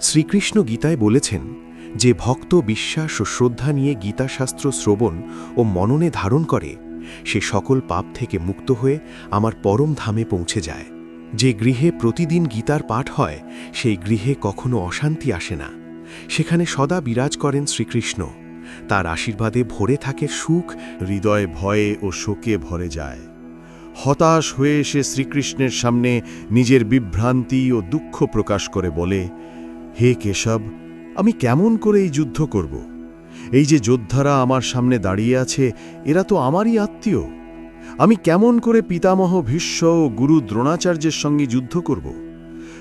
শ্রীকৃষ্ণ গীতায় বলেছেন, যে ভক্ত বিশ্বাস ও শ্রদ্ধা নিয়ে গীতাশাস্ত্র শ্রবণ ও মননে ধারণ করে, সে সকল পাপ থেকে মুক্ত হয়ে আমার পরম ধামে পৌঁছে যায়। যে গৃহে প্রতিদিন গীতার পাঠ হয়, সেই গৃহে কখনো অশান্তি আসে না। সেখানে সদা বিরাজ করেন শ্রীকৃষ্ণ। তার আশীর্বাদে ভরে থাকে সুখ, হৃদয় ভয়ে ও শোকে ভরে যায়। হতাশ হয়ে সে শ্রীকৃষ্ণের সামনে নিজের বিভ্রান্তি ও দুঃখ প্রকাশ করে বলে হে কেশব, আমি কেমন করে এই যুদ্ধ করব? এই যে যোদ্ধারা আমার সামনে দাঁড়িয়ে আছে, এরা তো আমারই আত্মীয়। আমি কেমন করে পিতামহ ভীষ্ম ও গুরু দ্রোণাচার্যের সঙ্গে যুদ্ধ করব?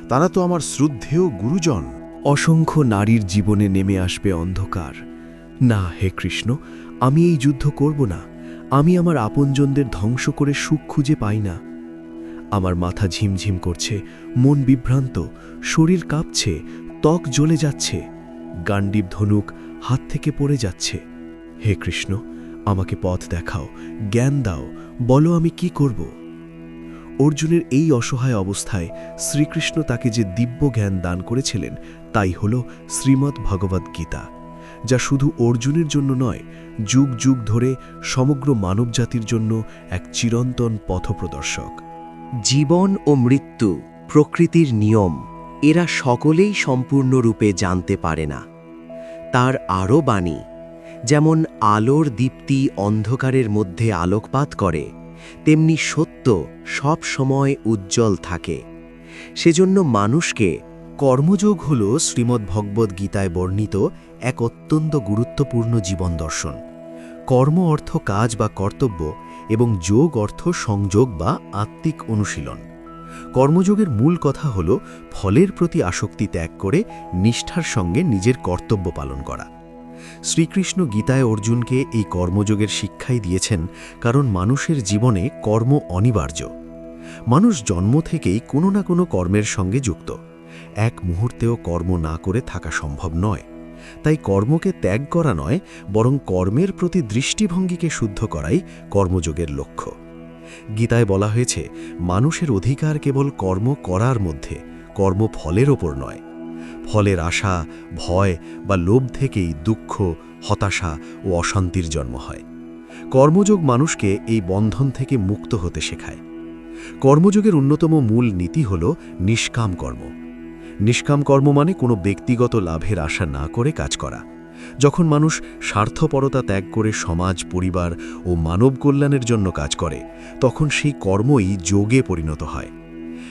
তারা তো আমার শ্রদ্ধেয় গুরুজন। অসংখ্য নারীর জীবনে নেমে আসবে অন্ধকার। না, হে কৃষ্ণ, আমি এই যুদ্ধ করব না। আমি আমার আপনজনদের ধ্বংস করে সুখ খুঁজে পাই না। আমার মাথা ঝিমঝিম করছে, মন বিভ্রান্ত, শরীর কাঁপছে ত্বক জ্বলে যাচ্ছে। গান্ডীব ধনুক হাত থেকে পড়ে যাচ্ছে। হে কৃষ্ণ, আমাকে পথ দেখাও, জ্ঞান দাও, বলো আমি কি করব? অর্জুনের এই অসহায় অবস্থায় শ্রীকৃষ্ণ তাকে যে দিব্য জ্ঞান দান করেছিলেন, তাই হল শ্রীমদ্ ভগবদ্ গীতা, যা শুধু অর্জুনের জন্য নয়, যুগ যুগ ধরে সমগ্র মানবজাতির জন্য এক চিরন্তন পথপ্রদর্শক। জীবন ও মৃত্যু প্রকৃতির নিয়ম। এরা সকলেই সম্পূর্ণরূপে জানতে পারে না। তার আরও বাণী, যেমন আলোর দীপ্তি অন্ধকারের মধ্যে আলোকপাত করে, তেমনি সত্য সব সময় উজ্জ্বল থাকে। সেজন্য মানুষকে কর্মযোগ হল শ্রীমদ্ভগবদ্ গীতায় বর্ণিত এক অত্যন্ত গুরুত্বপূর্ণ জীবন দর্শন। কর্ম অর্থ কাজ বা কর্তব্য এবং যোগ অর্থ সংযোগ বা আত্মিক অনুশীলন। কর্মযোগের মূল কথা হল ফলের প্রতি আসক্তি ত্যাগ করে নিষ্ঠার সঙ্গে নিজের কর্তব্য পালন করা। শ্রীকৃষ্ণ গীতায় অর্জুনকে এই কর্মযোগের শিক্ষাই দিয়েছেন কারণ মানুষের জীবনে কর্ম অনিবার্য। মানুষ জন্ম থেকেই কোনো না কোনো কর্মের সঙ্গে যুক্ত। এক মুহূর্তেও কর্ম না করে থাকা সম্ভব নয়। তাই কর্মকে ত্যাগ করা নয়, বরং কর্মের প্রতি দৃষ্টিভঙ্গিকে শুদ্ধ করাই কর্মযোগের লক্ষ্য। গীতায় বলা হয়েছে, মানুষের অধিকার কেবল কর্ম করার মধ্যে কর্মফলের ওপর নয়। ফলের আশা, ভয় বা লোভ থেকেই দুঃখ, হতাশা ও অশান্তির জন্ম হয়। কর্মযোগ মানুষকে এই বন্ধন থেকে মুক্ত হতে শেখায়। কর্মযোগের অন্যতম মূল নীতি হল নিষ্কাম কর্ম। নিষ্কাম কর্ম মানে কোনো ব্যক্তিগত লাভের আশা না করে কাজ করা। যখন মানুষ স্বার্থপরতা ত্যাগ করে সমাজ, পরিবার ও মানব কল্যাণের জন্য কাজ করে, তখন সেই কর্মই যোগে পরিণত হয়।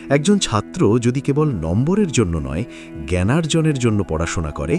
একজন ছাত্র যদি কেবল নম্বরের জন্য নয়, জ্ঞানার্জনের জন্য পড়াশোনা করে